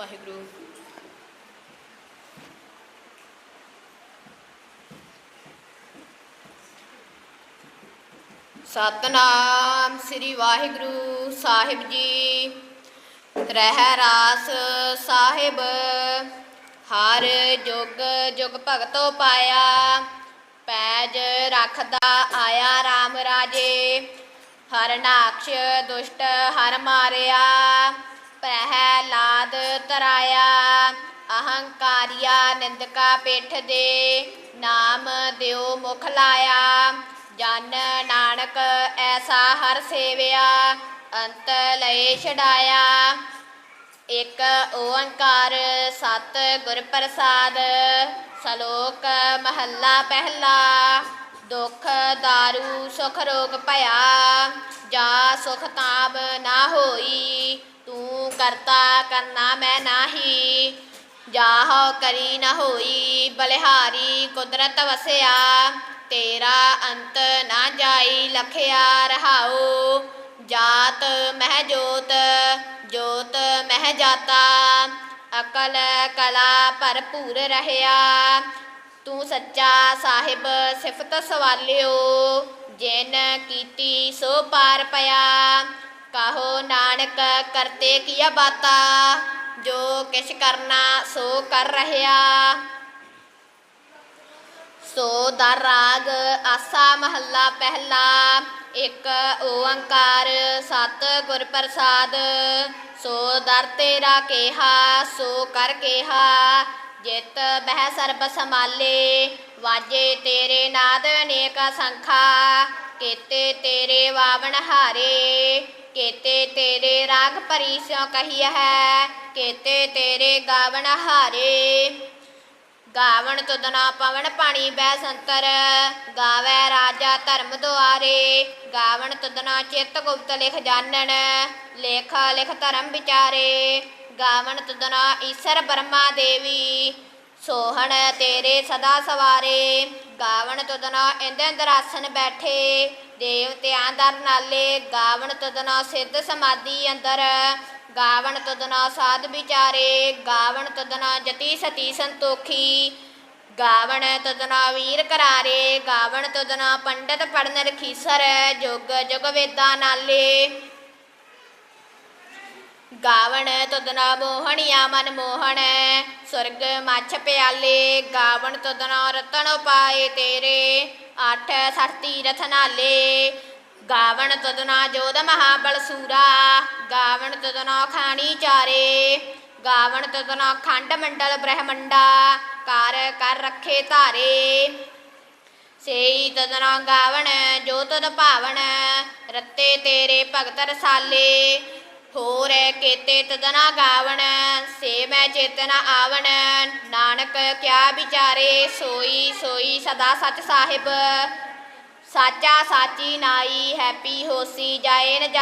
ਵਾਹਿਗੁਰੂ। ਸਤਨਾਮ ਸ੍ਰੀ ਵਾਹਿਗੁਰੂ ਸਾਹਿਬ ਜੀ। ਰਹਿ ਰਾਸ ਸਾਹਿਬ, ਹਰ ਜੁਗ ਜੁਗ ਭਗਤੋ ਪਾਇਆ, ਪੈਜ ਰੱਖਦਾ ਆਇਆ RAM ਰਾਜੇ ਹਰ ਨਾਕਸ਼ ਦੁਸ਼ਟ ਹਰ ਮਾਰਿਆ ਪ੍ਰਹਿਲਾਦ ਤਰਾਇਆ ਅਹੰਕਾਰੀਆ ਨਿੰਦਕਾ ਪਿੱਠ ਦੇ, ਨਾਮ ਦਿਓ ਮੁਖ ਲਾਇਆ। ਜਨ ਨਾਨਕ ਐਸਾ ਹਰ ਸੇਵਿਆ, ਅੰਤ ਲਏ ਛਡਾਇਆ। ਇਕ ਓੰਕਾਰ ਸਤ ਗੁਰ ਪ੍ਰਸਾਦ, ਸ਼ਲੋਕ ਮਹੱਲਾ ਪਹਿਲਾ। ਦੁਖ ਦਾਰੂ ਸੁਖ ਰੋਗ ਭਇਆ, ਜਾ ਸੁਖ ਤਾਬ ਨਾ ਹੋਈ। ਤੂੰ ਕਰਤਾ, ਕਰਨਾ ਮੈਂ ਨਾਹੀ। ਜਾਹ ਕਰੀ ਨ ਹੋਈ, ਬਲਿਹਾਰੀ ਕੁਦਰਤ ਵਸਿਆ। ਤੇਰਾ ਅੰਤ ਨਾ ਜਾਈ, ਲਖਿਆ ਰਹਾਓ ਜਾਤ ਮਹਿ ਜੋਤ ਜੋਤ ਮਹਿ ਜਾਤਾ। ਅਕਲ ਕਲਾ ਭਰਪੂਰ ਰਹਿਆ। ਤੂੰ ਸੱਚਾ ਸਾਹਿਬ, ਸਿਫਤ ਸਵਾਲਿਓ। ਜਿਨ ਕੀਤੀ ਸੋ ਪਾਰ ਪਿਆ। ਕਹੋ ਨਾਨਕ ਕਰਤੇ ਕੀਆ ਬਾਤਾ, ਜੋ ਕਿਛ ਕਰਨਾ ਸੋ ਕਰ ਰਹਿਆ। ਸੋ ਦਰ ਰਾਗ ਆਸਾ ਮਹੱਲਾ ਪਹਿਲਾ, ਇੱਕ ਓੰਕਾਰ ਸਤ ਗੁਰ ਪ੍ਰਸਾਦ। ਸੋ ਦਰ ਤੇਰਾ ਕੇਹਾ, ਸੋ ਕਰ ਕੇਹਾ। ਜਿਤ ਬਹਿ ਸਰਬ ਸਮਾਲੇ ਵਾਜੇ ਤੇਰੇ ਨਾਦ ਅਨੇਕ ਸੰਖਾ। ਕੀਤੇ ਤੇਰੇ ਵਾਵਣ ਹਾਰੇ ਕੀਤੇ ਤੇਰੇ ਰਾਗ ਭਰੀ ਸਿਉ ਕਹੀ ਹੈ, ਕੀਤੇ ਤੇਰੇ ਗਾਵਣ ਹਾਰੇ। ਗਾਵਣ ਤੁਦਨਾ ਪਵਨ ਪਾਣੀ ਬੈ ਸੰਤਰ, ਗਾਵੇ ਰਾਜਾ ਧਰਮ ਦੁਆਰੇ। ਗਾਵਣ ਤੁਦਨਾ ਚਿੱਤ ਗੁਪਤ ਲਿਖ ਜਾਣਨ, ਲੇਖ ਲਿਖ ਧਰਮ ਵਿਚਾਰੇ। ਗਾਵਣ ਤੁਦਨਾ ਈਸ਼ਰ ਬ੍ਰਹਮਾ ਦੇਵੀ, ਸੋਹਣ ਤੇਰੇ ਸਦਾ ਸਵਾਰੇ। ਗਾਵਣ ਤੁਦਨਾ ਇੰਦ ਅੰਦਰਾਸਨ ਬੈਠੇ ਦੇਵਤਿਆਂ ਦਰ ਨਾਲੇ, ਗਾਵਣ ਤਦਨਾ ਸਿੱਧ ਸਮਾਧੀ ਅੰਦਰ। ਗਾਵਣ ਤੁਦਨਾ ਸਾਧ ਵਿਚਾਰੇ, ਗਾਵਣ ਤਦਨਾ ਜਤੀ ਸਤੀ ਸੰਤੋਖੀ। ਗਾਵਣ ਤਦਨਾ ਵੀਰ ਕਰਾਰੇ ਗਾਵਣ ਤੁਦਨਾ ਪੰਡਤ ਪੜਨ ਰਖੀਸਰ। ਜੁਗ ਜੁਗ ਵੇਦਾਂ ਨਾਲੇ। ਗਾਵਣ ਤਦਨਾ ਮੋਹਣਿਆ ਮਨ ਮੋਹਣ। ਸੁਰਗ ਮੱਛ ਪਿਆਲੇ, ਗਾਵਣ ਤਦਨਾ ਰਤਨ ਉਪਾਏ ਤੇਰੇ। ਅੱਠ ਸਠ ਤੀਰਥ ਨਾਲੇ, ਗਾਵਣ ਤੁਦਨਾ ਜੋਧ ਮਹਾਬਲ ਸੂਰਾ। ਗਾਵਣ ਤਦਨਾ ਖਾਣੀ ਚਾਰੇ, ਗਾਵਣ ਤਦਨਾ ਖੰਡ ਮੰਡਲ ਬ੍ਰਹਮੰਡਾ। ਕਰ ਕਰ ਰੱਖੇ ਧਾਰੇ। ਸੇਈ ਤਦਨਾ ਗਾਵਣ, ਜੋ ਤਦ ਭਾਵਣ। ਰੱਤੇ ਤੇਰੇ ਭਗਤ ਰਸਾਲੇ। ਹੋਰ ਕੀਤੇ ਤਦਨਾ ਗਾਵਣ, ਸੇ ਮੈਂ ਚੇਤਨਾ ਆਵਣ। ਨਾਨਕ ਕਿਆ ਵਿਚਾਰੇ, ਸੋਈ ਸੋਈ ਸਦਾ ਸਚ ਸਾਹਿਬ। ਸਾਚਾ ਸਾਚੀ ਨਾਈ, ਹੈਪੀ ਹੋਸੀ, ਜਾਏ ਨ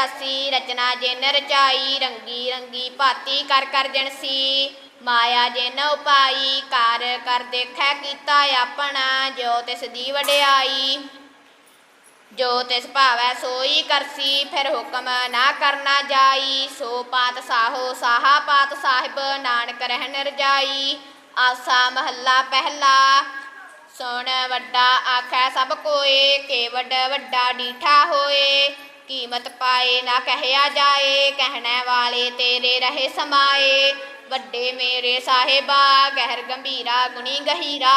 ਰਚਨਾ ਜਿਨ ਰਚਾਈ, ਰੰਗੀ ਰੰਗੀ ਭਾਤੀ ਕਰ ਕਰ ਜਣਸੀ ਮਾਇਆ ਜਿਨ ਉਪਾਈ, ਕਰ ਕਰ ਦੇਖੈ ਕੀਤਾ ਆਪਣਾ। ਜੋ ਤਿਸ ਦੀ ਵਡਿਆਈ। ਜੋ ਤਿਸ ਭਾਵੈ ਸੋਈ ਕਰਸੀ, ਫਿਰ ਹੁਕਮ ਨਾ ਕਰਨਾ ਜਾਈ। ਸੋ ਪਾਤ ਸਾਹੋ ਸਾਹਾ ਪਾਤ ਸਾਹਿਬ, ਨਾਨਕ ਰਹਿਣ ਰਜਾਈ। ਆਸਾ ਮਹੱਲਾ ਪਹਿਲਾ, ਸੁਣ ਵੱਡਾ ਆਖੈ ਸਭ ਕੋਏ। ਕੇ ਵੱਡ ਵੱਡਾ ਡੀਠਾ ਹੋਏ, ਕੀਮਤ ਪਾਏ ਨਾ ਕਹਿਆ ਜਾਏ। ਕਹਿਣੇ ਵਾਲੇ ਤੇਰੇ ਰਹੇ ਸਮਾਏ। ਵੱਡੇ ਮੇਰੇ ਸਾਹਿਬਾ, ਗਹਿਰ ਗੰਭੀਰਾ ਗੁਣੀ ਗਹੀਰਾ।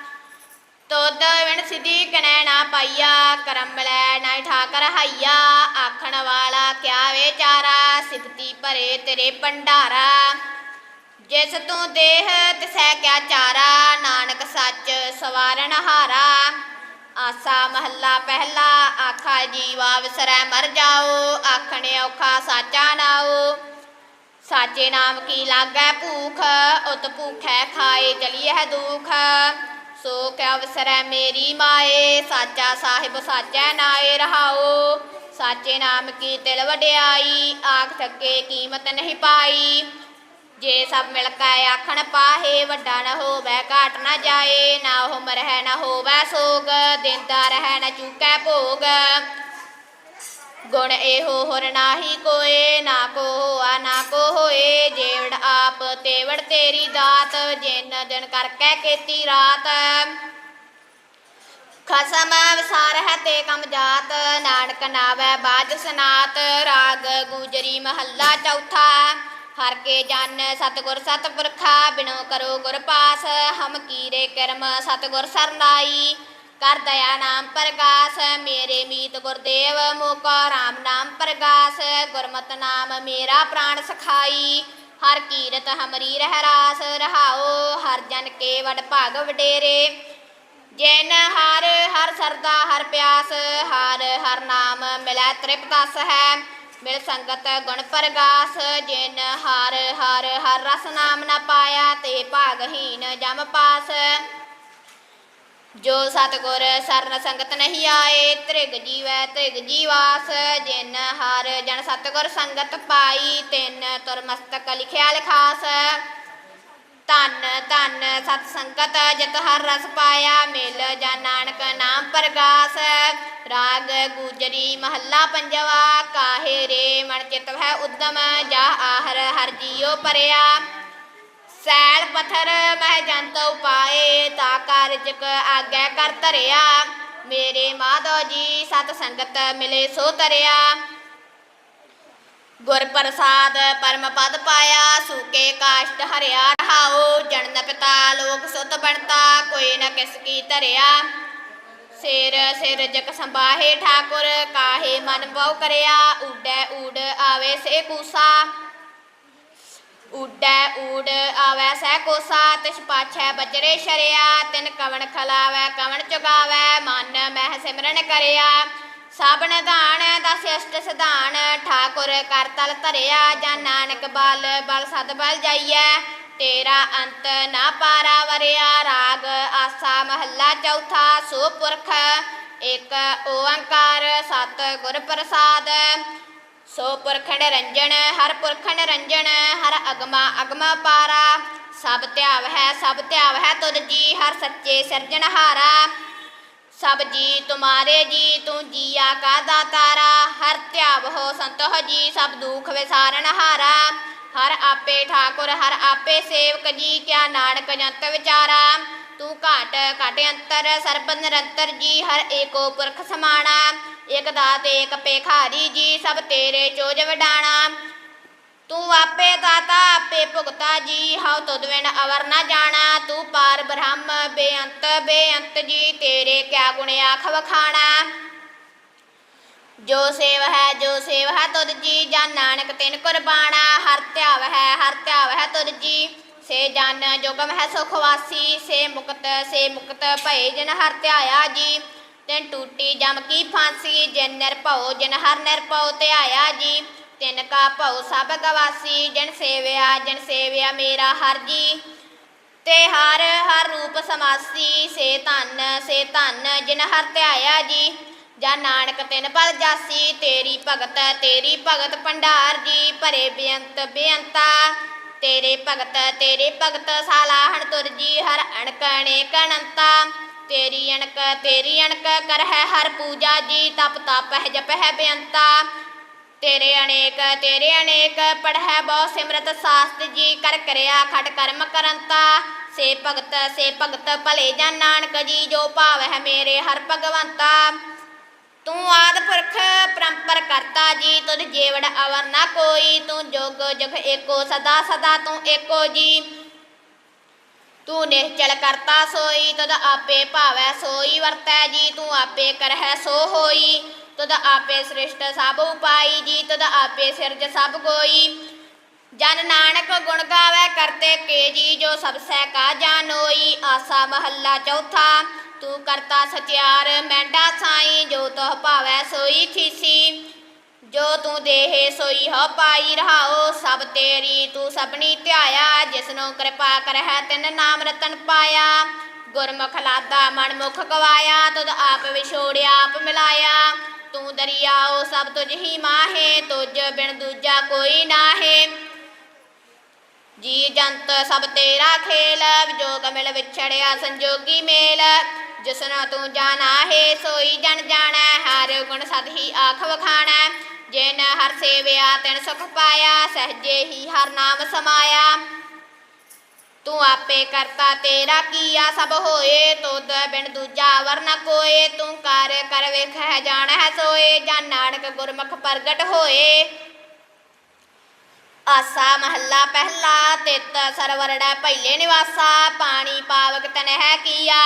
ਤੋਦ ਵਿਣ ਸਿਧੀ ਕਨੈ ਨਾ ਪਾਈਆ, ਕਰਮ ਲੈ ਨਾ ਠਾਕਰ ਹਾਈਆ। ਆਖਣ ਵਾਲਾ ਕਿਆ ਵਿਚਾਰਾ ਸਿਫਤੀ ਭਰੇ ਤੇਰੇ ਭੰਡਾਰਾ। ਜਿਸ ਤੂੰ ਦੇਹ, ਤਿਸੈ ਕਿਆ ਚਾਰਾ, ਨਾਨਕ ਸੱਚ ਸਵਾਰਨ ਹਾਰਾ। ਆਸਾ ਮਹੱਲਾ ਪਹਿਲਾ, ਆਖਾ ਜੀਵਾ ਵਿਸਰੈ ਮਰ ਜਾਓ, ਆਖਣੇ ਔਖਾ ਸਾਚਾ ਨਾਓ। ਸਾਚੇ ਨਾਮ ਕੀ ਲਾਗੈ ਭੂਖ, ਉਤ ਭੂਖੈ ਖਾਏ ਜਲੀਐ ਦੁਖ। ਸੋ ਕਿਆ ਵਿਸਰੈ ਮੇਰੀ ਮਾਏ, ਸਾਚਾ ਸਾਹਿਬ ਸਾਚੈ ਨਾਏ ਰਹਾਓ। ਸਾਚੇ ਨਾਮ ਕੀ ਤਿਲ ਵਡਿਆਈ, ਆਖ ਥੱਕੇ ਕੀਮਤ ਨਹੀਂ ਪਾਈ। ਜੇ ਸਭ ਮਿਲ ਕੇ ਆਖਣ ਪਾਹੇ, ਵੱਡਾ ਨਾ ਹੋਵੇ, ਘਾਟ ਨਾ ਜਾਏ। ਨਾ ਉਹ ਮਰਹਿ ਨਾ ਹੋਵੇ ਸੋਗ, ਦਿੰਦਾ ਰਹਿ ਨਾ ਚੁੱਕੈ ਭੋਗ। ਗੁਣ ਇਹੋ ਹੋਰ ਨਾਹੀ ਕੋਏ, ਨਾ ਕੋ ਹੋਆ ਨਾ ਕੋ ਹੋਏ ਜੇਵੜ ਆਪ ਤੇਵੜ ਤੇਰੀ ਦਾਤ, ਜਿਨ ਦਿਨ ਕਰਕੇ ਕੀਤੀ ਰਾਤ। ਖਸਮ ਵਿਸਾਰ ਹੈ ਤੇ ਕਮ ਜਾਤ, ਨਾਨਕ ਨਾਵੈ ਬਾਜ ਸਨਾਤ। ਰਾਗ ਗੁਜਰੀ ਮਹੱਲਾ ਚੌਥਾ, ਹਰ ਕੇ ਜਨ ਸਤਗੁਰ ਸਤਪੁਰਖਾ, ਬਿਨੋ ਕਰੋ ਗੁਰ ਪਾਸ। ਹਮ ਕੀਰੇ ਕਰਮ ਸਤਗੁਰ ਸਰਨਾਈ ਕਰ ਦਇਆ ਨਾਮ ਪ੍ਰਗਾਸ, ਮੇਰੇ ਮੀਤ ਗੁਰਦੇਵ, ਮੋਕਾ ਰਾਮ ਨਾਮ ਪ੍ਰਗਾਸ, ਗੁਰਮਤ ਨਾਮ ਮੇਰਾ ਪ੍ਰਾਣ ਸਖਾਈ। ਹਰ ਕੀਰਤ ਹਮਰੀ ਰਹਿ ਰਾਸ ਰਹਾਓ ਹਰ ਜਨ ਕੇ ਵਡ ਭਾਗ ਵਡੇਰੇ। ਜੈਨ ਹਰ ਹਰ ਸਰਦਾ, ਹਰ ਪਿਆਸ, ਹਰ ਹਰ ਨਾਮ ਮਿਲੈ ਤ੍ਰਿਪਤਸ ਹੈ। ਮਿਲ ਸੰਗਤ ਗੁਣ ਪ੍ਰਗਾਸ, ਜਿਨ ਹਰ ਹਰ ਹਰ ਰਸ ਨਾਮ ਨਾ ਪਾਇਆ, ਤੇ ਭਾਗਹੀਨ ਜਮ ਪਾਸ। ਜੋ ਸਤਗੁਰ ਸਰਨ ਸੰਗਤ ਨਹੀਂ ਆਏ, ਤ੍ਰਿਗ ਜੀਵੈ ਤ੍ਰਿਗ ਜੀਵਾਸ, ਜਿਨ ਹਰ ਜਨ ਸਤਗੁਰ ਸੰਗਤ ਪਾਈ, ਤਿੰਨ ਤੁਰ ਮਸਤਕ ਲਿਖਿਆ ਲਿਖਾਸ। ਧੰਨ ਧੰਨ ਸਤ ਸੰਗਤ, ਜਿਤ ਹਰ ਰਸ ਪਾਇਆ, ਮਿਲ ਜਾ ਨਾਨਕ ਨਾਮ ਪ੍ਰਗਾਸ। ਰਾਗ ਗੁਜਰੀ ਮਹੱਲਾ ਪੰਜਵਾ, ਕਾਹੇ ਰੇ ਮਨ ਚਿਤ ਹੈ ਉਦਮ, ਜਾ ਆਹਰ ਹਰ ਜੀਉ ਪਰਿਆ। ਸੈਲ ਪਥਰ ਮਹਿ ਜੰਤ ਉਪਾਏ, ਤਾ ਕਾਰਜਕ ਆਗੈ ਕਰ ਧਰਿਆ। ਮੇਰੇ ਮਾਧੋ ਜੀ ਸਤ ਸੰਗਤ ਮਿਲੇ ਸੋ ਤਰਿਆ। ਗੁਰ ਪ੍ਰਸਾਦ ਪਰਮ ਪਦ ਪਾਇਆ, ਸੂਕੇ ਕਾਸ਼ਟ ਹਰਿਆ ਰਹਾਓ ਜਨਨ ਪਿਤਾ ਲੋਕ ਸੁਤ ਬਣਤਾ, ਕੋਈ ਨ ਕਿਸ ਕੀ ਧਰਿਆ। ਸਿਰ ਸਿਰ ਜਗ ਸੰਭਾਹੇ ਠਾਕੁਰ, ਕਾਹੇ ਮਨ ਬਹੁ ਕਰਿਆ। ਉਡੈ ਊੜ ਆਵੇ ਸੇ ਕੂਸਾ। ਉਡੈ ਊੜ ਆਵੈ ਸਹਿ ਕੋਸਾ ਤਿਸ ਪਾਛੈ ਬਜਰੇ ਸ਼ਰਿਆ, ਤਿਨ ਕਵਣ ਖਲਾਵੈ, ਕਵਣ ਚੁਗਾਵੈ, ਮਨ ਮਹਿ ਸਿਮਰਨ ਕਰਿਆ। ਸਭ ਨਿਧਾਨ ਦਸ ਅਸ਼ਟ ਸਿਧਾਨ ਠਾਕੁਰ ਕਰ ਤਲ ਧਰਿਆ ਜਾਂ ਨਾਨਕ ਬਲ ਬਲ ਸਦ ਬਲ ਜਾਈਐ। ਤੇਰਾ ਅੰਤ ਨਾ ਪਾਰਾ ਵਰਿਆ, ਰਾਗ ਆਸਾ ਮਹੱਲਾ ਚੌਥਾ, ਸੋ ਪੁਰਖ ਇੱਕ ਓੰਕਾਰ, ਸਤ ਗੁਰ ਪ੍ਰਸਾਦ। ਸੋ ਪੁਰਖਣ ਰੰਜਣ, ਹਰ ਪੁਰਖਣ ਰੰਜਣ, ਹਰ ਅਗਮਾ ਅਗਮਾ ਪਾਰਾ। ਸਭ ਧਿਆਵ ਹੈ, ਸਭ ਧਿਆਵ ਹੈ ਤੁਧ ਜੀ, ਹਰ ਸੱਚੇ ਸਿਰਜਣਹਾਰਾ ਸਭ ਜੀ ਤੁਮਾਰੇ ਜੀ, ਤੂੰ ਜੀਆ ਕਾ ਦਾਤਾਰਾ। ਹਰ ਧਿਆਵ ਹੋ ਸੰਤੋਹ ਜੀ, ਸਭ ਦੁਖ ਵਿਸਾਰਨ ਹਾਰਾ। ਹਰ ਆਪੇ ਠਾਕੁਰ, ਹਰ ਆਪੇ ਸੇਵਕ ਜੀ, ਕਿਆ ਨਾਨਕ ਜੰਤ ਵਿਚਾਰਾ। ਤੂੰ ਘਾਟ, ਘਟ ਅੰਤਰ, ਸਰਬ ਨਿਰੰਤਰ ਜੀ, ਹਰ ਏਕੋ ਪੁਰਖ ਸਮਾਣਾ। ਇਕ ਦਾਤ ਏਕ ਪੇਖਾਰੀ ਜੀ, ਸਭ ਤੇਰੇ ਚੋਜ ਵਡਾਣਾ। ਤੂੰ ਆਪੇ ਦਾਤਾ, ਆਪੇ ਭੁਗਤਾ ਜੀ, ਹਉ ਤੁਧ ਵਿਣ ਅਵਰ ਨਾ ਜਾਣਾ। ਤੂੰ ਪਾਰ ਬ੍ਰਹਮ, ਬੇਅੰਤ ਬੇਅੰਤ ਜੀ, ਤੇਰੇ ਕਿਆ ਗੁਣ ਆਖ ਵਖਾਣਾ। ਜੋ ਸੇਵ ਹੈ, ਜੋ ਸੇਵ ਹੈ ਤੁਧ ਜੀ ਜਨ ਨਾਨਕ ਤਿਨ ਕੁਰਬਾਨਾ ਹਰ ਧਿਆਵ ਹੈ, ਹਰ ਧਿਆਵ ਹੈ ਤੁਧ ਜੀ। ਸੇ ਜਨ ਜੋਗਮ ਹੈ ਸੁਖ ਵਾਸੀ, ਸੇ ਮੁਕਤ ਸੇ ਮੁਕਤ ਭਏ ਜਨ ਹਰ ਧਿਆਇਆ ਜੀ। ਤਿਨ ਟੂਟੀ ਜਮ ਕੀ ਫਾਂਸੀ, ਜਿਨ ਨਿਰਭਉ ਜਿਨ ਹਰ ਨਿਰਭਉ ਧਿਆਇਆ ਜੀ। ਤਿਨ ਕਾ ਭਉ ਸਭ ਗਵਾਸੀ, ਜਿਨ ਸੇਵਿਆ ਜਿਨ ਸੇਵਿਆ ਮੇਰਾ ਹਰ ਜੀ। ਤੇ ਹਰ ਹਰ ਰੂਪ ਸਮਾਸੀ, ਸੇ ਧਨ ਸੇ ਧਨ, ਜਿਨ ਹਰ ਧਿਆਇਆ ਜੀ। ਜਾਂ ਨਾਨਕ ਤਿਨ ਪਲ ਜਾਸੀ, ਤੇਰੀ ਭਗਤ ਤੇਰੀ ਭਗਤ ਭੰਡਾਰ ਜੀ। ਭਰੇ ਬੇਅੰਤ, ਬੇਅੰਤਾ, ਤੇਰੇ ਭਗਤ ਤੇਰੇ ਭਗਤ ਸਾਲਾਹਣ ਤੁਰ ਜੀ। ਹਰ ਅਣਕ ਅਨੇਕ ਤੇਰੀ ਅਣਕ ਤੇਰੀ ਅਣਕ ਕਰ ਹੈ ਹਰ ਪੂਜਾ ਜੀ, ਤਪ ਤਪ ਹੈ ਜਪ ਹੈ ਬੇਅੰਤਾ। ਤੇਰੇ ਅਨੇਕ ਤੇਰੇ ਅਨੇਕ ਪੜ੍ਹੈ ਬਹੁ ਸਿਮਰਤ ਸਾਸਤ ਜੀ, ਕਰ ਕਰਿਆ ਖਟ ਕਰਮ ਕਰੰਤਾ। ਸੇ ਭਗਤ ਸੇ ਭਗਤ ਭਲੇ ਜਨ ਨਾਨਕ ਜੀ, ਜੋ ਭਾਵ ਹੈ ਮੇਰੇ ਹਰ ਭਗਵੰਤਾ। ਤੂੰ ਆਦ ਪੁਰਖ ਪਰੰਪਰ ਕਰਤਾ ਜੀ, ਤੁਧ ਜੀਵੜ ਅਵਰ ਨਾ ਕੋਈ। ਤੂੰ ਜੋਗ ਜਗ ਏਕੋ ਸਦਾ ਸਦਾ ਤੂੰ ਏਕੋ ਜੀ। ਤੂੰ ਨਿਹਚਲ ਕਰਤਾ ਸੋਈ, ਤਦ ਆਪੇ ਭਾਵੈ ਸੋਈ, ਵਰਤੈ ਜੀ, ਤੂੰ ਆਪੇ ਕਰਹਿ ਸੋ ਹੋਈ। ਤਦ ਆਪੇ ਸ੍ਰਿਸ਼ਟ ਸਭ ਉਪਾਈ ਜੀ, ਤਦ ਆਪੇ ਸਿਰਜ ਸਭ ਕੋਈ ਜਨ ਨਾਨਕ ਗੁਣ ਗਾਵੇ ਕਰਤੇ ਕੇ ਜੀ, ਜੋ ਸਭ ਸਹਿ ਕਾ ਜਾਣੋਈ ਆਸਾ ਮਹੱਲਾ ਚੌਥਾ, ਤੂੰ ਕਰਤਾ ਸਚਿਆਰ, ਮੈਂਡਾ ਸਾਈ, ਜੋ ਤਹ ਭਾਵੈ ਸੋਈ ਥੀਸੀ ਜੋ ਤੂੰ ਦੇਹੇ ਸੋਈ ਹੋ ਪਾਈ ਰਹਾਓ, ਸਭ ਤੇਰੀ ਤੂੰ ਸਭਨੀ ਧਿਆਇਆ। ਜਿਸਨੂੰ ਕਿਰਪਾ ਕਰਹਿ, ਤਿਨ ਨਾਮ ਰਤਨ ਪਾਇਆ। ਗੁਰਮੁਖ ਲਾਦਾ ਮਨ ਮੁਖ ਗਵਾਇਆ, ਤੁਧ ਆਪ ਵਿਛੋੜਿਆ ਆਪ ਮਿਲਾਇਆ। ਤੂੰ ਦਰਿਆਓ, ਸਭ ਤੁਝ ਹੀ ਮਾਹੇ, ਤੁਝ ਬਿਨ ਦੂਜਾ ਕੋਈ ਨਾਹੇ। ਜੀ ਜੰਤ ਸਭ ਤੇਰਾ ਖੇਲ, ਵਿਜੋਗ ਮਿਲ ਵਿਛੜਿਆ ਸੰਜੋਗੀ ਮੇਲ। ਜਿਸਨਾ ਤੂੰ ਜਾਣਾ ਹੈ, ਸੋਈ ਜਨ ਜਾਣਾ, ਹਰ ਗੁਣ ਸਦ ਹੀ ਆਖ ਵਖਾਣਾ। ਜਿਨ ਹਰ ਸੇਵਿਆ ਤਿਨ ਸੁਖ ਪਾਇਆ, ਸਹਜੇ ਹੀ ਹਰ ਨਾਮ ਸਮਾਇਆ। ਤੂੰ ਆਪੇ ਕਰਤਾ ਤੇਰਾ ਕੀਆ, ਸਭ ਹੋਏ ਤੁਧ ਬਿਨ ਦੂਜਾ ਵਰ ਨ ਕੋਏ। ਤੂੰ ਕਰ ਕਰ ਵੇਖੈ ਜਾਣੈ ਸੋਏ। ਜਾਂ ਨਾਨਕ ਗੁਰਮੁਖ ਪ੍ਰਗਟ ਹੋਏ। ਆਸਾ ਮਹੱਲਾ ਪਹਿਲਾ, ਤਿਤ ਸਰਵਰੜਾ ਪਹਿਲੇ ਨਿਵਾਸਾ। ਪਾਣੀ ਪਾਵਕ ਤਨਹਿ ਕੀਆ।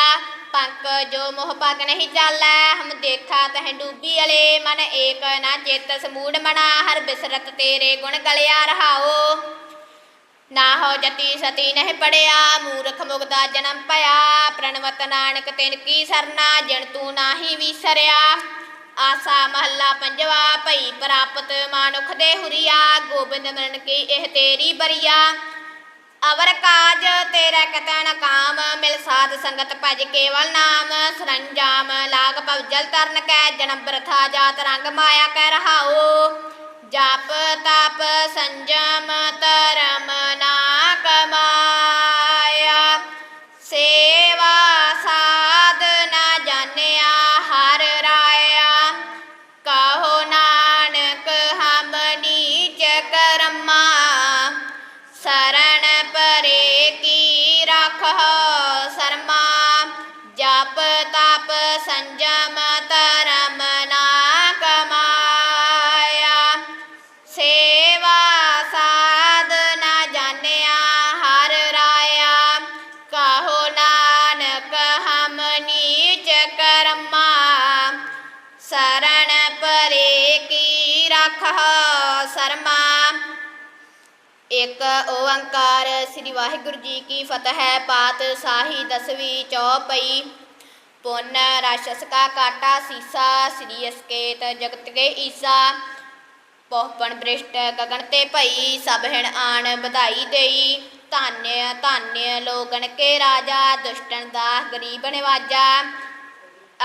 ਪੰਕ ਜੋ ਮੋਹ ਪਗ ਨਹੀਂ ਚਾਲੈ, ਹਮ ਦੇਖਾ ਤਹ ਡੂਬੀ ਅਲੇ, ਮਨ ਏਕ ਨਾ ਚਿਤ ਸਮੂੜ ਮਨਾ, ਹਰ ਬਿਸਰਤ ਤੇਰੇ ਗੁਣ ਗਲਿਆ ਰਹਾਓ। ਨਾ ਹੋ ਜਤੀ ਸਤੀ ਨਹੀਂ ਪੜਿਆ, ਮੂਰਖ ਮੁਗਦਾ ਜਨਮ ਭਇਆ, ਪ੍ਰਣਵਤ ਨਾਨਕ ਤਿਨ ਕੀ ਸਰਨਾ, ਜਿਣ ਤੂੰ ਨਾਹੀ ਵਿਸਰਿਆ। ਆਸਾ ਮਹੱਲਾ ਪੰਜਵਾ, ਭਈ ਪ੍ਰਾਪਤ ਮਾਨੁਖ ਦੇ ਹੁਰੀਆ, ਗੋਬਿੰਦ ਮਰਨ ਕੀ ਇਹ ਤੇਰੀ ਬਰੀਆ। ਅਵਰ ਕਾਜ ਤੇਰਾ ਕਤਨ ਕਾਮ, ਮਿਲ ਸਾਧ ਸੰਗਤ ਭਜ ਕੇਵਲ ਨਾਮ, ਸਰੰਜਾਮ ਲਾਗ ਭਵਜਲ ਤਰਨ ਕੈ, ਜਨਮ ਬਰਥਾ ਜਾਤ ਰੰਗ ਮਾਇਆ ਕਹਿ ਰਹਾਓ ਜਪ ਤਪ ਸੰਜਮ ਧਰਮ ਨਾ ਕਮਾਇਆ, ਸੇਵਾ ਸਾਧਨਾ ਇੱਕ ਓੰਕਾਰ, ਸ੍ਰੀ ਵਾਹਿਗੁਰੂ ਜੀ ਕੀ ਫਤਿਹ ਹੈ ਪਾਤ ਸਾਹੀ ਦਸਵੀਂ ਚੌਪਈ। ਪੁੰਨ ਰਾਸ਼ਸ ਕਾ ਕਾਟਾ ਸੀਸਾ, ਸ੍ਰੀ ਅਸਕੇਤ ਜਗਤ ਕੇ ਈਸਾ। ਪਹੁਪਣ ਬ੍ਰਿਸ਼ਟ ਗਗਨ ਤੇ ਭਈ, ਸਭ ਹਿਣ ਆਣ ਵਧਾਈ ਦੇਈ। ਧਾਨਯ ਧਾਨਯ ਲੋਗਣ ਕੇ ਰਾਜਾ ਦੁਸ਼ਟਨ ਦਾ ਗਰੀਬ ਨਿਵਾਜਾ।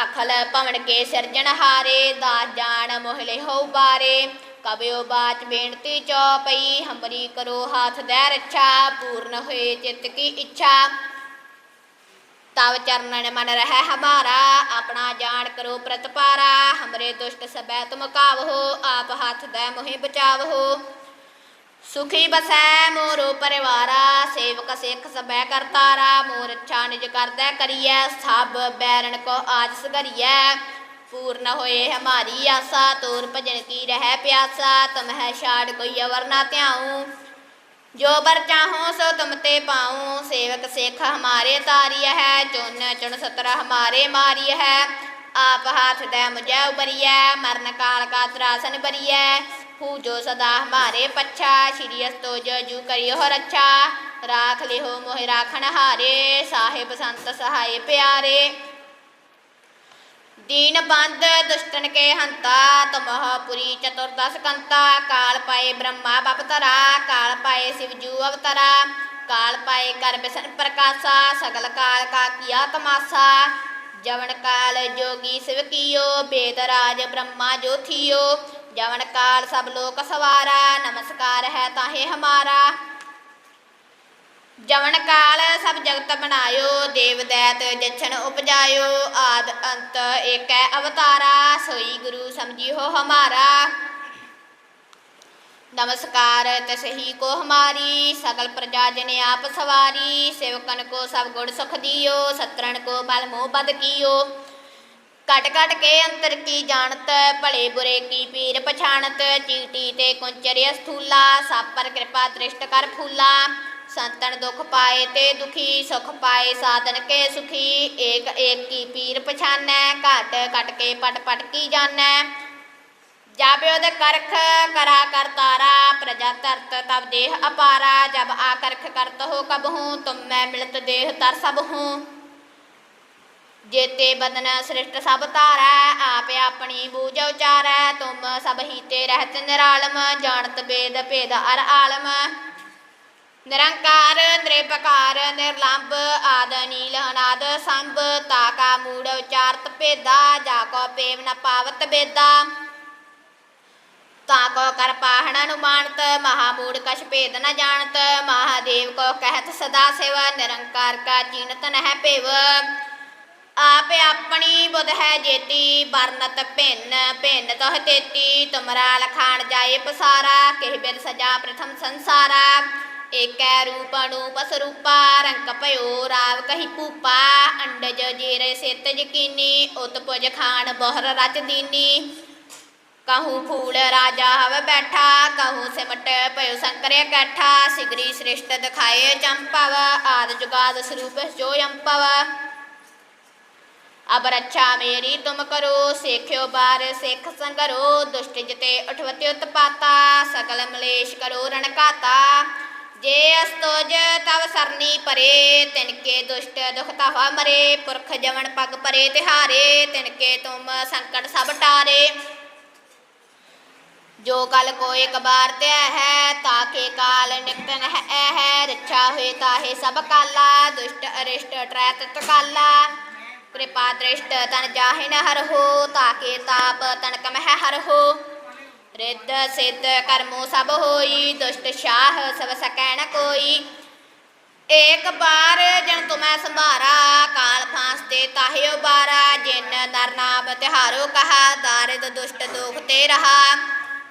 ਅਖਲ ਭਵਨ ਕੇ ਸਿਰਜਣ ਹਾਰੇ ਦਾ ਜਾਣ ਮੋਹਲੇ ਹੋ ਬਾਰੇ। ਕਬਿਓ ਬਾਚ ਬੇਨਤੀ ਚੌਪਈ ਹਮਰੀ ਕਰੋ ਹੱਥ ਦੇ ਰੱਛਾ, ਪੂਰਨ ਹੋਏ ਚਿੱਤ ਕੀ ਇੱਛਾ। ਤਵ ਚਰਨਨ ਮਨ ਰਹਿ ਹਮਾਰਾ, ਆਪਣਾ ਜਾਣ ਕਰੋ ਪ੍ਰਤਪਾਰਾ। ਹਮਰੇ ਦੁਸ਼ਟ ਸਬੈ ਤੁਮ ਕਾਵਹੋ ਆਪ ਹੱਥ ਦੇ ਮੋਹਿ ਬਚਾਵਹੋ ਸੁਖੀ ਬਸੈ ਮੋਰੋ ਪਰਿਵਾਰਾ, ਸੇਵਕ ਸਿੱਖ ਸਭੈ ਕਰਤਾਰਾ ਮੋਰ ਅੱਛਾ ਨਿਜ ਕਰਦੈ ਕਰੀਐ, ਸਭ ਬੈਰਨ ਕੋ ਆਜ ਸਗਰੀਐ ਪੂਰਨ ਹੋਏ ਹਮਾਰੀ ਆਸਾ, ਤੋਰ ਭਜਨ ਕੀ ਰਹਿ ਪਿਆਸਾ ਤੁਮਹਿ ਛਾੜ ਕੋਈ ਅਵਰ ਨਾ ਧਿਆਉ। ਜੋ ਬਰ ਚਾਹੋ, ਸੋ ਤੁਮ ਤੇ ਪਾਉ। ਸੇਵਕ ਸਿੱਖ ਹਮਾਰੇ ਤਾਰੀ ਹੈ ਚੁਨ ਚੁਨ ਸਤਰਾ ਹਮਾਰੇ ਮਾਰੀ ਹੈ। ਆਪ ਹਾਥ ਦੇ ਮੁਝੈ ਉਬਰੀਐ ਮਰਨ ਕਾਲ ਕਾ ਤਰਾਸਨ ਬਰੀਐ ਹੂ ਜੋ ਸਦਾ ਹਮਾਰੇ ਪੱਛਾ, ਸ਼੍ਰੀ ਅਸਤੋ ਜੂ ਕਰਿਓ ਰੱਛਾ ਰਾਖ ਲਿਓ ਮੋਹਿ ਰਾਖਣ ਹਾਰੇ, ਸਾਹਿਬ ਸੰਤ ਸਹਾਏ ਪਿਆਰੇ। ਦੀਨ ਬੰਦ ਦੁਸ਼ਟਨ ਕੇ ਹੰਤਾ ਤਮਹ ਪੁਰੀ ਚਤੁਰਦਸ ਕੰਤਾ, ਕਾਲ ਪਾਏ ਬ੍ਰਹਮਾ ਬਪਤਰਾ ਕਾਲ ਪਾਏ ਸਿਵਜੂ ਅਵਤਰਾ, ਕਾਲ ਪਾਏ ਕਰ ਬਿਸਨ ਪ੍ਰਕਾਸ਼ਾ, ਸਗਲ ਕਾਲ ਕਾ ਕੀਆ ਤਮਾਸਾ, ਜਵਨ ਕਾਲ ਜੋਗੀ ਸਿਵ ਕੀਓ, ਬੇਦ ਰਾਜ ਬ੍ਰਹਮਾ ਜੋ ਜਵਨ ਕਾਲ ਸਭ ਲੋਕ ਸਵਾਰਾ, ਨਮਸਕਾਰ ਹੈ ਤਾਹੇ ਹਮਾਰਾ। ਜਵਨ ਕਾਲ ਸਭ ਜਗਤ ਬਣਾਇਓ ਦੇਵ ਦੈਤ ਜਛਨ ਉਪਜਾਇਓ ਆਦ ਅੰਤ ਏਕੈ ਅਵਤਾਰਾ ਸੋਈ ਗੁਰੂ ਸਮਝਿਓ ਹਮਾਰਾ नमस्कार तसही को हमारी सकल प्रजा जन आप सवारी सेवकन को सब गुण सुख दियो सत्रन को बल मोह बद कियो कट कट के अंतर की जानत भले बुरे की पीर पछाणत चीटी ते कुंचर स्थूला सब पर कृपा दृष्ट कर फूला ਸੰਤਨ ਦੁੱਖ ਪਾਏ ਤੇ ਦੁਖੀ ਸੁਖ ਪਾਏ, ਸਾਧਨ ਕੇ ਸੁਖੀ, ਏਕ ਏਕ ਕੀ ਪੀਰ ਪਛਾਨੈ, ਘਟ ਘਟ ਕੇ ਪਟ ਪਟ ਕੀ ਜਾਣੈ। ਜਾਬਿਓ ਦੇ ਕਰਖ ਕਰਾ ਕਰ ਤਾਰਾ, ਪ੍ਰਜਾ ਤਰਤ ਤਬ ਦੇਹ ਅਪਾਰਾ, ਜਬ ਆ ਕਰਖ ਕਰਤ ਹੋ ਕਬ ਹੂੰ, ਤੁਮ ਮੈਂ ਮਿਲਤ ਦੇਹ ਤਰ ਸਭ ਹੂੰ। ਜੇਤੇ ਬਦਨ ਸ੍ਰਿਸ਼ਟ ਸਭ ਤਾਰਾ ਆਪ ਆਪਣੀ ਬੂਝ ਉਚਾਰੈ, ਤੁਮ ਸਭ ਹੀਤੇ ਰਹਿਤ ਨਿਰਾਲਮ, ਜਾਣਤ ਬੇਦ ਭੇਦ ਅਰ ਆਲਮ। ਨਿਰੰਕਾਰ, ਨਿਰਭਕਾਰ, ਨਿਰਲੰਭ ਆਦ ਨੀਲ ਅਨਾਦ ਸੰਭ ਤਾਕਾ ਮੂੜ ਉਚਾਰਤ ਭੇਦਾ, ਜਾ ਕੋ ਪੇਵ ਨ ਪਾਵਤ ਬੇਦਾ। ਤਾ ਕੋ ਕਰ ਪਾਹਣ ਨੂੰ ਮਾਨਤ ਮਹਾਮੂੜ ਕਛ ਭੇਦ ਨ ਜਾਣਤ ਮਹਾਦੇਵ ਕੋ ਕਹਿਤ ਸਦਾ ਸਿਵ, ਨਿਰੰਕਾਰ ਕਾ ਚੀਨਤ ਨਹਿ ਭੇਵ। ਆਪੇ ਆਪਣੀ ਬੁਧ ਹੈ ਜੇਤੀ, ਵਰਨਤ ਭਿੰਨ ਭਿੰਨ ਤਹ ਤੇਤੀ, ਤੁਮਰਾ ਲਖਾਣ ਜਾਏ ਪਸਾਰਾ, ਕਿਹ ਬਿਨ ਸਜਾ ਪ੍ਰਥਮ ਸੰਸਾਰਾ। ਏਕੈ ਰੂਪ ਅਨੂਪ ਸਰੂਪਾ ਰੰਗ ਭਇਓ ਰਾਵ ਕਹੀ ਪੂਪਾ ਅੰਡਜ ਜੇਰੇ ਸਿਤ ਯਕੀਨੀ ਉਤ ਪੁਜ ਖਾਨ ਬੋਹਰ ਰਚ ਦੀਨੀ ਕਹੂੰ ਫੂਲ ਰਾਜਾ ਹਵ ਬੈਠਾ ਕਹੂੰ ਸਿਮਟ ਭਇਓ ਸੰਕਰ ਇਕੱਠਾ ਸਿਗਰੀ ਸ੍ਰਿਸ਼ਟ ਦਿਖਾਏ ਚੰਪਵ ਆਦ ਜੁਗਾਦ ਸਰੂਪ ਜੋ ਅੰਪਵ ਅਬ ਰੱਛਾ ਮੇਰੀ ਤੁਮ ਕਰੋ ਸੇਖਿਓ ਬਾਰ ਸਿੱਖ ਸੰਗਰੋ ਦੁਸ਼ਟ ਜਿਤੇ ਜੇ ਅਸਤੋਜ ਤਵ ਸਰਨੀ ਪਰੇ, ਤਿਨਕੇ ਦੁਸ਼ਟ ਦੁਖ ਤਾਵਾ ਮਰੇ, ਪੁਰਖ ਜਵਨ ਪਗ ਪਰੇ, ਤਿਹਾਰੇ, ਤਿਨਕੇ ਤੁਮ ਸੰਕਟ ਸਭ ਟਾਰੇ। ਜੋ ਕਲ ਕੋ ਇੱਕ ਬਾਰ ਤੇ ਹੈ ਤਾਕੇ ਕਾਲ ਨਿਕਟਨ ਹੈ ਹੈ, ਰੱਛਾ ਹੋਏ ਤਾਹੇ ਸਭ ਕਾਲਾ, ਦੁਸ਼ਟ ਅਰਿਸ਼ਟ ਟ੍ਰੈ ਟਰੈਤ ਕਾਲਾ ਕਿਰਪਾ ਦ੍ਰਿਸ਼ਟ ਤਨ ਜਾਹਿ ਨ ਹਰਹੋ ਤਾਕੇ ਤਾਪ ਤਨ ਕਮ ਹੈ ਹਰ ਹੋ। ਰਿੱਧ ਸਿੱਧ ਕਰਮੋ ਸਭ ਹੋਈ, ਦੁਸ਼ਟ ਸ਼ਾਹ ਸਭ ਸਕੈ ਨ ਕੋਈ। ਏਕ ਬਾਰ ਜਨ ਤੁਮੈ ਸੰਭਾਰਾ, ਕਾਲ ਫਾਂਸ ਤੇ ਤਾਹਿ ਉਬਾਰਾ। ਜਿਨ ਨਰ ਨਾਮ ਤਿਹਾਰੋ ਕਹਾ, ਦਾਰਿਦ ਦੁਸ਼ਟ ਦੋਖ ਤੇ ਰਹਾ।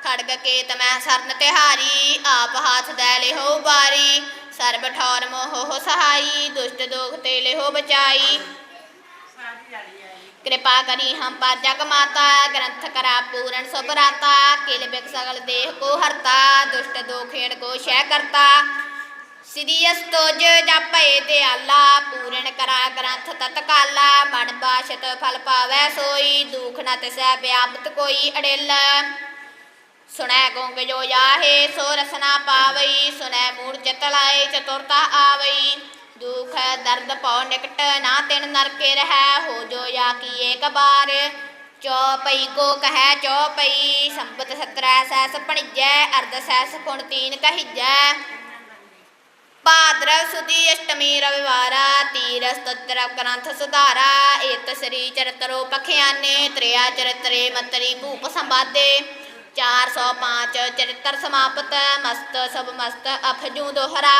ਖੜਗ ਕੇ ਤਮੈ ਸਰਨ ਤਿਹਾਰੀ, ਆਪ ਹਾਥ ਦੈ ਲਿਹੋ ਬਾਰੀ। ਸਰਬ ਠੌਰ ਮੋਹ ਸਹਾਈ, ਦੁਸ਼ਟ ਦੋਖ ਤੇ ਲਿਹੋ ਬਚਾਈ। ਕਿਰਪਾ ਕਰੀ ਹਮ ਪਰ ਜਗ ਮਾਤਾ, ਗ੍ਰੰਥ ਕਰਾ ਪੂਰਨ ਸੁਭਰਾਤਾ ਕਿਲ ਬਿਕ ਸਗਲ ਦੇਹ ਕੋ ਹਰਤਾ, ਦੁਸ਼ਟ ਦੋਖੇਣ ਕੋ ਸ਼ੈ ਕਰਤਾ। ਸਿਧੀ ਅਸਤੋਜ ਜਪਏ ਤੇ ਆਲਾ ਪੂਰਨ ਕਰਾ ਗ੍ਰੰਥ ਤਤਕਾਲਾ, ਮਨ ਬਾਸ਼ਤ ਫਲ ਪਾਵੈ ਸੋਈ, ਦੁਖ ਨ ਤਿਸੈ ਵਿਆਪਤ ਕੋਈ ਅੜਿਲ। ਸੁਣੈ ਗੋਂਗ ਜੋ ਜਾਹੇ ਸੋ ਰਸਨਾ ਪਾਵਈ, ਸੁਣੈ ਮੂੜ ਚਿਤ ਚਤੁਰਤਾ ਆਵਈ। ਦੁਖ ਦਰਦ ਪਉ ਨਿਕਟ, ਨਾ ਤਿਨ ਨਰਕੇ ਰਹਿ, ਹੋ ਜੋ ਜਾ ਕੀ ਏਕ ਬਾਰ। ਚੌਪਈ ਕੋ ਕਹੈ, ਚੌਪਈ ਸੰਪਤ ਸਤਰੈ, ਸੈਸ ਪਣੀਜੈ ਅਰਧ ਸੈਸ ਗੁਣ ਤੀਨ ਕਹੀਜੈ। ਭਾਦਰਵ ਸੁਦੀ ਅਸ਼ਟਮੀ ਰਵਿਵਾਰਾ ਤੀਰ ਸਤਰ ਗ੍ਰੰਥ ਸੁਧਾਰਾ, ਏਤ ਸ੍ਰੀ ਚਰਿਤਰੋ ਪਖਿਆਨੇ, ਤ੍ਰਿਆ ਚਰਿਤਰੇ ਮਤਰੀ ਭੂਪ ਸੰਵਾਦੇ। 405 ਚਰਿਤਰ ਸਮਾਪਤ, ਮਸਤ ਸਭ ਮਸਤ ਅਫਜੂ ਦੋਹਰਾ।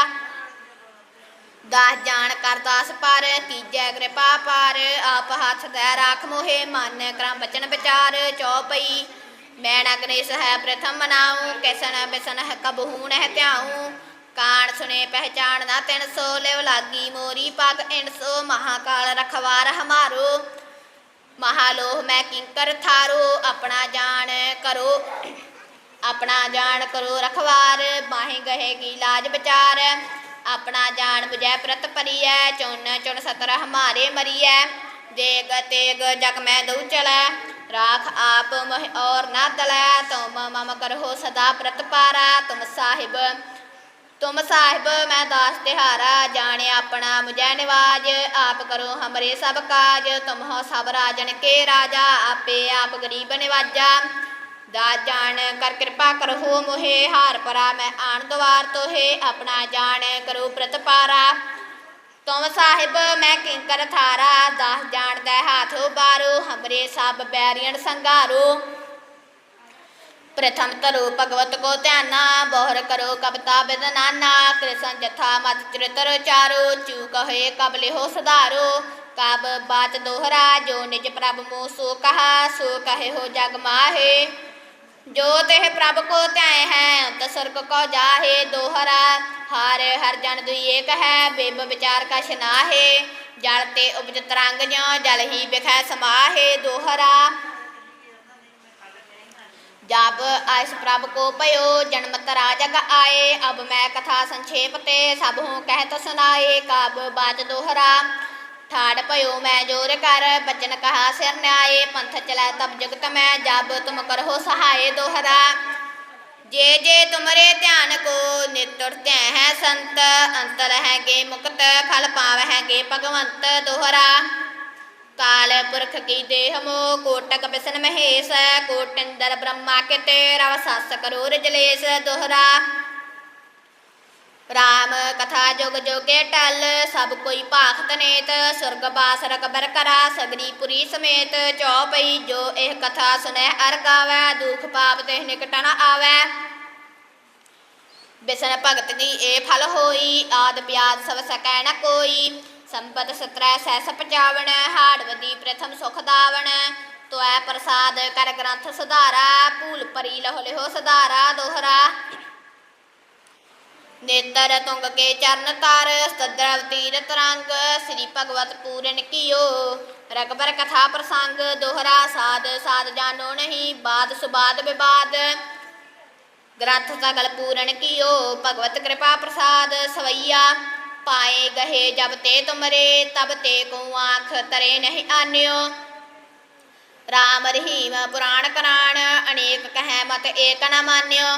ਦਾਸ ਜਾਣ ਕਰਦਾਸ ਪਰ ਕੀਜੈ ਕਿਰਪਾ ਪਰ, ਆਪ ਹੱਥ ਦੇ ਰਾਖ ਮੋਹੇ, ਮਨ ਕਰਮ ਬਚਨ ਵਿਚਾਰ, ਚੌਪਈ। ਮੈਂ ਨ ਹੈ ਪ੍ਰਥਮ ਮਨਾਉ, ਕੈਸਨ ਬਿਸਨ ਹੈ ਕਬਹੂ ਨਹਿ ਧਿਆਉ। ਕਾਣ ਸੁਨੇ ਪਹਿਚਾਨ ਨਾ ਤਿਨ ਸੋ, ਲਿਵ ਲਾਗੀ ਮੋਰੀ ਪਗ ਇਨ ਸੋ, ਮਹਾਕਾਲ ਰਖਵਾਰ ਹਮਾਰੋ। ਮਹਾਲੋਹ ਮੈਂ ਕਿੰਕਰ ਥਾਰੋ, ਆਪਣਾ ਜਾਣ ਕਰੋ, ਆਪਣਾ ਜਾਣ ਕਰੋ ਰਖਵਾਰ। ਮਾਹੇ ਗਏ ਕੀ ਲਾਜ ਵਿਚਾਰ। ਆਪਣਾ ਜਾਣ 부ਜੈ ਪ੍ਰਤ ਪਰੀਐ ਚੁਨ ਚੁਨ ਸਤਰ ਹਮਾਰੇ ਮਰੀਐ। ਦੇਗ ਤੇਗ ਜਗ ਮੈਂ ਦਉ ਚਲੈ, ਰਾਖ ਆਪ ਮਹਿ ਔਰ ਨਾ ਦਲੈ ਤੁਮ ਮਮ ਕਰਹੁ ਸਦਾ ਪ੍ਰਤ ਪਾਰਾ, ਤੁਮ ਸਾਹਿਬ ਤੁਮ ਸਾਹਿਬ ਮੈਂ ਦਾਸ ਤਿਹਾਰਾ। ਜਾਣੇ ਆਪਣਾ ਮੁਝੈ ਨਿਵਾਜ, ਆਪ ਕਰੋ ਹਮਰੇ ਸਭ ਕਾਜ। ਤੁਮ ਹੋ ਸਭ ਰਾਜਨ ਕੇ ਰਾਜਾ, ਆਪੇ ਆਪ ਗਰੀਬ ਨਿਵਾਜਾ। ਦਾ ਜਾਣ ਕਰ ਕਿਰਪਾ ਕਰਹੁ ਮੋਹੇ, ਹਾਰ ਪਰਾ ਮੈਂ ਆਣ ਦਵਾਰ ਤੋਹੇ, ਆਪਣਾ ਜਾਣ ਕਰੋ ਪ੍ਰਤਪਾਰਾ ਤੁਮ ਸਾਹਿਬ ਮੈਂ ਕਿੰਕਰ ਥਾਰਾ, ਦਾਸ ਜਾਣਦਾ ਹਾਥ ਉਬਾਰੋ, ਹਮਰੇ ਸਭ ਬੈਰੀਅਨ ਸੰਘਾਰੋ। ਪ੍ਰਥਮ ਤਰੋ ਭਗਵਤ ਕੋ ਧਿਆਨਾ, ਬੋਹਰ ਕਰੋ ਕਬਤਾ ਬਿਦਨਾਨਾ ਕ੍ਰਿਸ਼ਨ ਜਥਾ ਮਤ ਚਰਿਤਰ ਚਾਰੋ ਚੂ ਕਹੇ ਕਬਲੇ ਹੋ ਸਧਾਰੋ। ਕਬ ਬਾਤ ਦੋਹਰਾ, ਜੋ ਨਿਜ ਪ੍ਰਭ ਮੋ ਸੋ ਕਹਾ, ਸੋ ਕਹੇ ਹੋ ਜਗ ਮਾਹੇ। ਜੋ ਤੇਹ ਪ੍ਰਭ ਕੋ ਧਿਆਏ ਹੈ ਤਸਰ ਕੋ ਕੋ ਜਾਹੇ ਦੋਹਰਾ ਹਰ ਹਰ ਜਨ ਦੁਈ ਏਕ ਹੈ, ਬੇਬ ਵਿਚਾਰ ਕਛ ਨਾਹੇ, ਜਲ ਤੇ ਉਪਜ ਤਰੰਗ ਜਿਉ, ਜਲ ਹੀ ਵਿਖੈ ਸਮਾਹੇ ਦੋਹਰਾ ਜਬ ਆਇਸ ਪ੍ਰਭ ਕੋ ਭਇਓ, ਜਨਮ ਤਰਾ ਜਗ ਆਏ, ਅਬ ਮੈਂ ਕਥਾ ਸੰਖੇਪ ਤੇ ਸਭ ਹੂੰ ਕਹਿ ਤੋ ਸੁਨਾਏ ਕਾਬ ਬਾਤ ਦੋਹਰਾ ठाड़ पयो मैं ज़ोर कर, बचन कहा, सिर न्याय, पंथ चला तब जगत मैं, जब तुम करो सहाय दोहरा। जे जे तुमरे ध्यान को नितुरते हैं संत, अंतर है गे मुक्त, फल पाव है गे भगवंत दोहरा। काल पुरख की देह मो, कोटक बिशन महेश, कोटिंदर ब्रह्मा के तेरा सस करोर जलेस दोहरा। ਦੋਹਰਾ ਰਾਮ ਕਥਾ ਜੁਗ ਜੁਗੇ ਟਲ, ਸਭ ਕੋਈ ਭਾਖ ਤਨੇਤ ਸੁਰਗ ਬਾਸ ਰਕਬਰ ਕਰਾ, ਸਗਰੀ ਪੁਰੀ ਸਮੇਤ ਚੌਪਈ, ਜੋ ਇਹ ਕਥਾ ਸੁਨੈ ਅਰ ਗਾਵੈ, ਦੁਖ ਪਾਪ ਤੇ ਨਿਕਟ ਨ ਆਵੈ। ਬਿਸਨ ਭਗਤ ਦੀ ਇਹ ਫਲ ਹੋਈ, ਆਦ ਪਿਆਦ ਸਭ ਸਕੈ ਨ ਕੋਈ, ਸੰਪਤ ਸਤਰੈ ਸੈਸ ਪਚਾਵਣ ਹਾੜਵਦੀ ਪ੍ਰਥਮ ਸੁਖ ਦਾਵਣ। ਤੋਐ ਪ੍ਰਸਾਦ ਕਰ ਗ੍ਰੰਥ ਸੁਧਾਰਾ, ਭੂਲ ਪਰੀ ਲਹੁ ਲਿਹੋ ਸੁਧਾਰਾ, ਦੋਹਰਾ। ਨੇਤਰ ਤੁੰਗ ਕੇ ਚਰਨ ਤਾਰ, ਸਤਦਰਵ ਤੀਰਤ ਰੰਗ ਸ੍ਰੀ ਭਗਵਤ ਪੂਰਨ ਕੀਓ। ਰਗਬਰ ਕਥਾ ਪ੍ਰਸੰਗ, ਦੋਹਰਾ ਸਾਧ ਸਾਧ ਜਾਣੋ ਨਹੀਂ, ਬਾਦ ਸੁਬਾਦ ਵਿਵਾਦ। ਗ੍ਰੰਥ ਸਗਲ ਪੂਰਨ ਕੀਓ, ਭਗਵਤ ਕਿਰਪਾ ਪ੍ਰਸਾਦ, ਸਵਈਆ। ਪਾਏ ਗਹੇ ਜਬ ਤੇ ਤੁਮਰੇ, ਤਬ ਤੇ ਕੋ ਆਂਖ ਤਰੇ ਨਹੀਂ ਆਨਿਓ। ਰਾਮ ਰਹੀਮ ਪੁਰਾਣ ਕਰਾਣ, ਅਨੇਕ ਕਹੈ ਮਤ ਏਕ ਨ ਮਾਨਿਓ।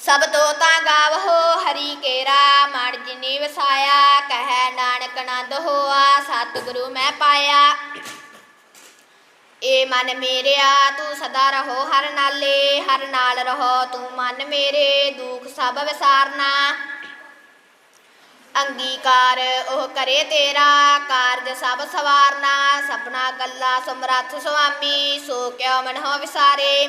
ਸਭ ਤੋਂ ਤਾਂ ਗਾਵਹੋ ਹਰੀ ਕੇਰਾ ਮੜ ਜਿਨੀ ਵਸਾਇਆ ਕਹੈ ਨਾਨਕ ਨੰਦ ਹੋਆ ਸਤ ਮੈਂ ਪਾਇਆ। ਏ ਮਨ ਮੇਰਿਆ, ਤੂੰ ਸਦਾ ਰਹੋ ਹਰ ਨਾਲੇ, ਹਰ ਨਾਲ ਰਹੋ ਤੂੰ ਮਨ ਮੇਰੇ, ਦੁਖ ਸਭ ਵਿਸਾਰਨਾ। ਅੰਗੀਕਾਰ ਉਹ ਕਰੇ ਤੇਰਾ, ਕਾਰਜ ਸਭ ਸਵਾਰਨਾ। ਸਪਨਾ ਗੱਲਾ ਸਮਰੱਥ ਸੁਆਮੀ, ਸੋ ਕਿਉ ਮਨਹੁ ਵਿਸਾਰੇ।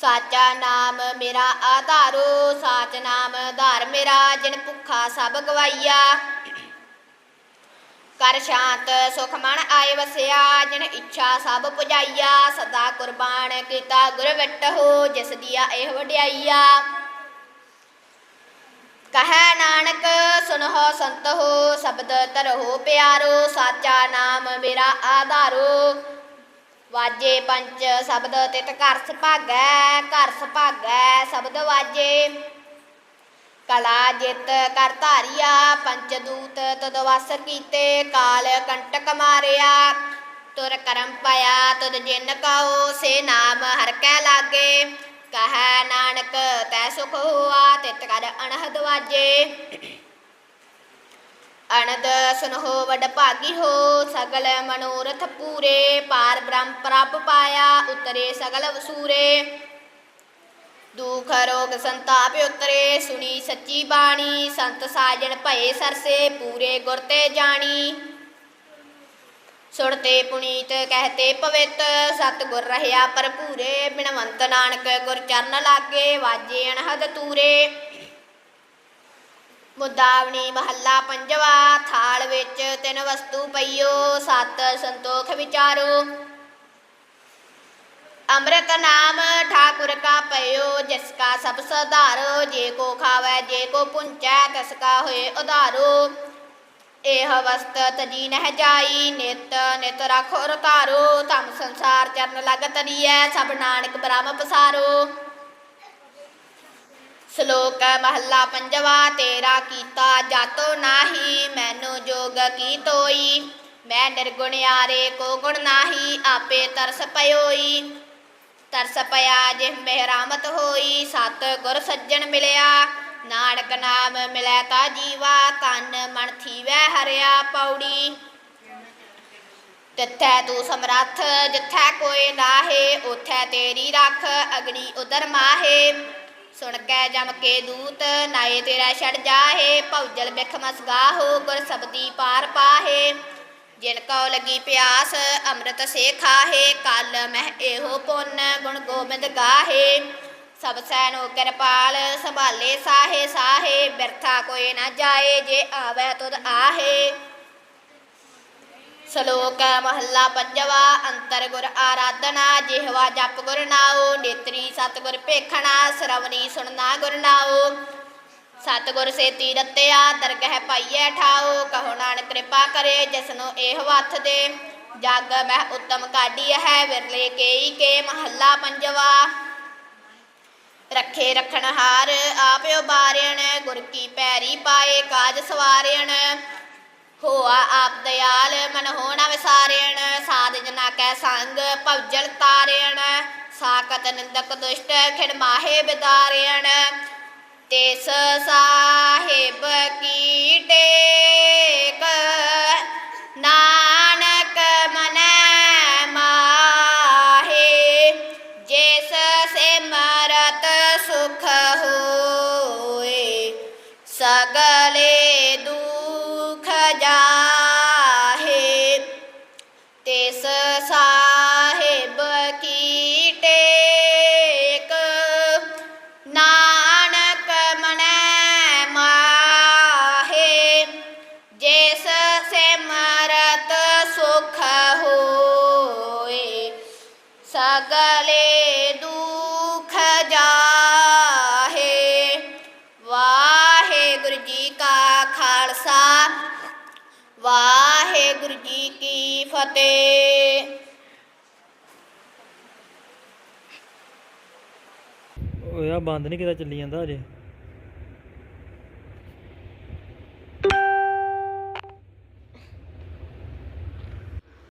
ਸਾਚਾ ਨਾਮ ਮੇਰਾ ਆਧਾਰੋ, ਸਾਚ ਨਾਮ ਧਾਰ ਮੇਰਾ, ਜਿਨ ਭੁੱਖਾ ਸਭ ਗਵਾਈਆ। ਕਰ ਸ਼ਾਂਤ, ਸੁਖ ਮਨ ਆਏ ਵਸਿਆ, ਜਿਨ ਇੱਛਾ ਸਭ ਪੁਜਾਈਆ। ਸਦਾ ਕੁਰਬਾਨ ਕੀਤਾ ਗੁਰ ਵਿਟਹੁ ਜਿਸ ਦੀਆ ਇਹ ਵਡਿਆਈਆ। ਕਹੈ ਨਾਨਕ, ਸੁਨਹੋ ਸੰਤ ਹੋ ਸ਼ਬਦ ਤਰਹੁ ਪਿਆਰੋ, ਸਾਚਾ ਨਾਮ ਮੇਰਾ ਆਧਾਰੋ। ਵਾਜੇ ਪੰਚ ਸ਼ਬਦ ਤਿਤ ਘਰ ਸੁਭਾਗੈ ਘਰ ਸੁਭਾਗੈ ਸ਼ਬਦ ਵਾਜੇ। ਕਲਾ ਜਿਤ ਕਰ ਧਾਰਿਆ, ਪੰਚ ਦੂਤ ਤਦ ਵਸ ਕੀਤੇ, ਕਾਲ ਕੰਟਕ ਮਾਰਿਆ। ਤੁਰ ਕਰਮ ਪਾਇਆ ਤਦ ਜਿਨ ਕਉ ਸੇ ਨਾਮ ਹਰ ਕੈ ਲਾਗੇ। ਕਹੈ ਨਾਨਕ, ਤੈ ਸੁਖ ਹੋਆ, ਤਿਤ ਕਰ ਅਨਹਦ ਵਾਜੇ। ਅਨੰਦ ਸੁਨਹੁ ਵਡ ਭਾਗੀ ਹੋ, ਸਗਲ ਮਨੋਰਥ ਪੂਰੇ, ਪਾਰ ਬ੍ਰਹਮ ਪ੍ਰਭ ਪਾਇਆ, ਉਤਰੇ ਸਗਲ ਵਸੂਰੇ। ਦੁਖ ਰੋਗ ਸੰਤਾਪ ਉਤਰੇ, ਸੁਣੀ ਸੱਚੀ ਬਾਣੀ, ਸੰਤ ਸਾਜਣ ਭਏ ਸਰਸੇ, ਪੂਰੇ ਗੁਰ ਤੇ ਜਾਣੀ। ਸੁਣਤੇ ਪੁਨੀਤ ਕਹਤੇ ਪਵਿੱਤ ਸਤ ਗੁਰ ਰਹਿਆ ਭਰਪੂਰੇ, ਬਿਨਵੰਤ ਨਾਨਕ ਗੁਰ ਚਰਨ ਲਾਗੇ, ਵਾਜੇ ਅਨਹਦ ਤੂਰੇ। ਮੁਦਾਵਣੀ ਮਹੱਲਾ ਪੰਜਵਾ, ਥਾਲ ਵਿੱਚ ਤਿੰਨ ਵਸਤੂ ਪਈਓ, ਸਤ ਸੰਤੋਖ ਵਿਚਾਰੋ। ਅੰਮ੍ਰਿਤ ਨਾਮ ਠਾਕੁਰ ਕਾ ਪਇਓ, ਜਿਸ ਕਾ ਸਭ ਸਧਾਰੋ, ਜੇ ਕੋ ਖਾਵੇ, ਜੇ ਕੋ ਪੁੰਚੈ, ਤਿਸ ਕਾ ਹੋਏ ਉਧਾਰੋ। ਇਹ ਵਸਤ ਤਜੀ ਨਹਿ ਜਾਈ, ਨਿਤ ਨਿਤ ਰਖੋ ਰਤਾਰੋ ਧਮ ਸੰਸਾਰ ਚਰਨ ਲਗ ਤਰੀਐ ਸਭ ਨਾਨਕ ਬ੍ਰਹਮ ਪਸਾਰੋ। ਸ਼ਲੋਕ ਮਹੱਲਾ ਪੰਜਵਾ, ਤੇਰਾ ਕੀਤਾ ਜਾਤੋ ਨਾਹੀ, ਮੈਨੂੰ ਜੋਗ ਕੀ ਤੋਈ? ਮੈਂ ਨਿਰਗੁਣਿਆਰੇ ਕੋ ਗੁਣ ਨਾਹੀ, ਆਪੇ ਤਰਸ ਪਇਓਈ ਤਰਸ ਪਿਆ ਜਿਹ ਮਿਹਰਾਮਤ ਹੋਈ, ਸਤ ਗੁਰ ਸੱਜਣ ਮਿਲਿਆ। ਨਾਨਕ ਨਾਮ ਮਿਲੈ ਤਾ ਜੀਵਾ, ਤਨ ਮਨ ਥੀਵੈ ਹਰਿਆ ਪੌੜੀ। ਤਿੱਥੈ ਤੂੰ ਸਮਰੱਥ, ਜਿੱਥੈ ਕੋਈ ਨਾਹੇ ਉਥੈ ਤੇਰੀ ਰੱਖ, ਅਗਨੀ ਉਦਰ ਮਾਹੇ। ਸੁਣ ਕੇ ਜਮ ਕੇ ਦੂਤ, ਨਾਏ ਤੇਰਾ ਛੜ ਜਾਹੇ ਭੌਜਲ ਬਿਖ ਮਸਗਾਹੋ, ਗੁਰ ਸਬਦੀ ਪਾਰ ਪਾਹੇ। ਜਿਨ ਕਉ ਲਗੀ ਪਿਆਸ, ਅੰਮ੍ਰਿਤ ਸੇ ਖਾਹੇ, ਕਲ ਮਹਿ ਇਹੋ ਪੁੰਨ ਗੁਣ ਗੋਬਿੰਦ ਗਾਹੇ। ਸਭ ਸੈਨੋ ਕਿਰਪਾਲ, ਸੰਭਾਲੇ ਸਾਹੇ ਸਾਹੇ, ਬਿਰਥਾ ਕੋਈ ਨਾ ਜਾਏ, ਜੇ ਆਵੇ ਤੁਧ ਆਹੇ। ਸ਼ਲੋਕ ਮਹੱਲਾ ਪੰਜਵਾ ਅੰਤਰ ਗੁਰ ਆਰਾਧਨਾ, ਜਿਹਵਾ ਜਪ ਗੁਰ ਨਾਉ, ਨੇਤਰੀ ਸਤਿਗੁਰ ਭੇਖਣਾ, ਸ਼ਰਵਣੀ ਸੁਣਨਾ ਗੁਰ ਨਾਉ। ਸਤਿਗੁਰ ਸੇ ਤੀਰਤਿਆ ਦਰਗਹਿ ਪਾਈਐ ਠਾਉ, ਕਹੋ ਨਾਨਕ ਕਿਰਪਾ ਕਰੇ, ਜਿਸਨੂੰ ਇਹ ਹੱਥ ਦੇ। ਜਗ ਮਹਿ ਉਤਮ ਕਾਢੀ ਹੈ, ਵਿਰਲੇ ਕੇਈ ਕੇ ਮਹੱਲਾ ਪੰਜਵਾ। ਰੱਖੇ ਰਖਣ ਹਾਰ, ਆਪਿਓ ਬਾਰਿਆਣ ਗੁਰ ਕੀ ਪੈਰੀ ਪਾਏ, ਕਾਜ ਸਵਾਰਿਆਣ ਹੋਆ ਆਪ ਦਿਆਲ, ਮਨ ਹੋਣਾ ਵਿਸਾਰਿਆਣ ਸਾਧ ਜਨਾ ਕੈ ਸੰਗ, ਭਵਜਲ ਤਾਰਿਆਣ ਸਾਕਤ ਨਿੰਦਕ ਦੁਸ਼ਟ, ਖਿੜ ਮਾਹੇ ਬਿਦਾਰਿਆਣ ਤਿਸ ਸਾਹਿਬ ਕੀ ਟੇਕ, ਨਾਨਕ ਮਨੈ ਮਾਹੇ, ਜਿਸ ਸਿਮਰਤ ਸੁਖ ਹੋਏ, ਸਗਲੇ ਬੰਦ ਨਹੀਂ ਕਿਤਾ ਚੱਲੀ ਜਾਂਦਾ ਅਜੇ